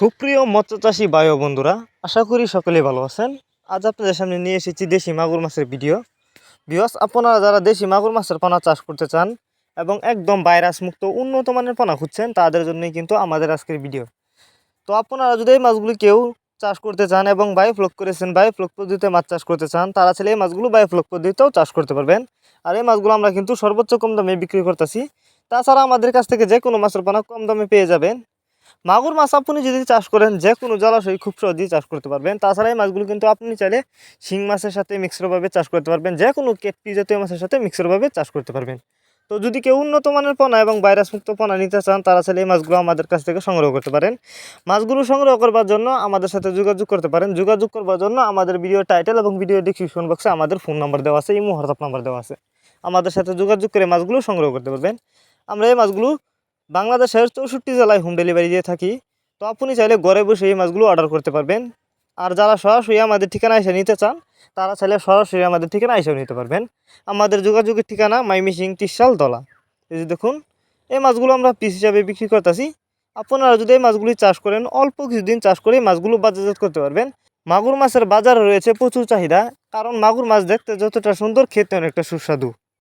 সুপ্রিয় মৎস্যচাষী বায়ু বন্ধুরা, আশা করি সকলেই ভালো আছেন। আজ আপনাদের সামনে নিয়ে এসেছি দেশি মাগুর মাছের ভিডিও। বিয়স আপনারা যারা দেশি মাগুর মাছের পোনা চাষ করতে চান এবং একদম ভাইরাস মুক্ত উন্নত মানের পোনা খুঁজছেন, তাদের জন্যই কিন্তু আমাদের আজকের ভিডিও। তো আপনারা যদি এই মাছগুলি কেউ চাষ করতে চান এবং বায়োফ্লক করেছেন, বায়োফ্লক পদ্ধতিতে মাছ চাষ করতে চান, তারা ছেলে এই মাছগুলো বায়োফ্লক পদ্ধতিতেও চাষ করতে পারবেন। আর এই মাছগুলো আমরা কিন্তু সর্বোচ্চ কম দামে বিক্রি করতেছি। তাছাড়া আমাদের কাছ থেকে যে কোনো মাছের পোনা কম দামে পেয়ে যাবেন। মাগুর মাছ আপনি যদি চাষ করেন, যে কোনো জলাশয় খুব সহজেই চাষ করতে পারবেন। তাছাড়া এই মাছগুলো কিন্তু আপনি চাইলে শিং মাছের সাথে মিক্সরভাবে চাষ করতে পারবেন। যে কোনো কেটপি জাতীয় মাছের সাথে মিক্সরভাবে চাষ করতে পারবেন। তো যদি কেউ উন্নত মানের পোনা এবং ভাইরাস মুক্ত পোনা নিতে চান, তারা চাইলে এই মাছগুলো আমাদের কাছ থেকে সংগ্রহ করতে পারেন। মাছগুলো সংগ্রহ করবার জন্য আমাদের সাথে যোগাযোগ করতে পারেন। যোগাযোগ করবার জন্য আমাদের ভিডিও টাইটেল এবং ভিডিও ডিসক্রিপশন বক্সে আমাদের ফোন নাম্বার দেওয়া আছে ইমো হোয়াটসঅ্যাপ নাম্বার দেওয়া আছে। আমাদের সাথে যোগাযোগ করে মাছগুলো সংগ্রহ করতে পারবেন। আমরা এই মাছগুলো বাংলাদেশের চৌষট্টি জেলায় হোম ডেলিভারি দিয়ে থাকি, তো আপনি চাইলে ঘরে বসে এই মাছগুলো অর্ডার করতে পারবেন। আর যারা সরাসরি আমাদের ঠিকানা এসে নিতে চান, তারা চাইলে সরাসরি আমাদের ঠিকানা এসেও নিতে পারবেন। আমাদের যোগাযোগের ঠিকানা মাইমিসিং ত্রিশাল দলা। এই যে দেখুন, এই মাছগুলো আমরা পিস হিসাবে বিক্রি করতেছি। আপনারা যদি এই মাছগুলি চাষ করেন, অল্প কিছুদিন চাষ করে মাছগুলো বাজারজাত করতে পারবেন। মাগুর মাছের বাজারে রয়েছে প্রচুর চাহিদা, কারণ মাগুর মাছ দেখতে যতটা সুন্দর, খেতে অনেকটা সুস্বাদু।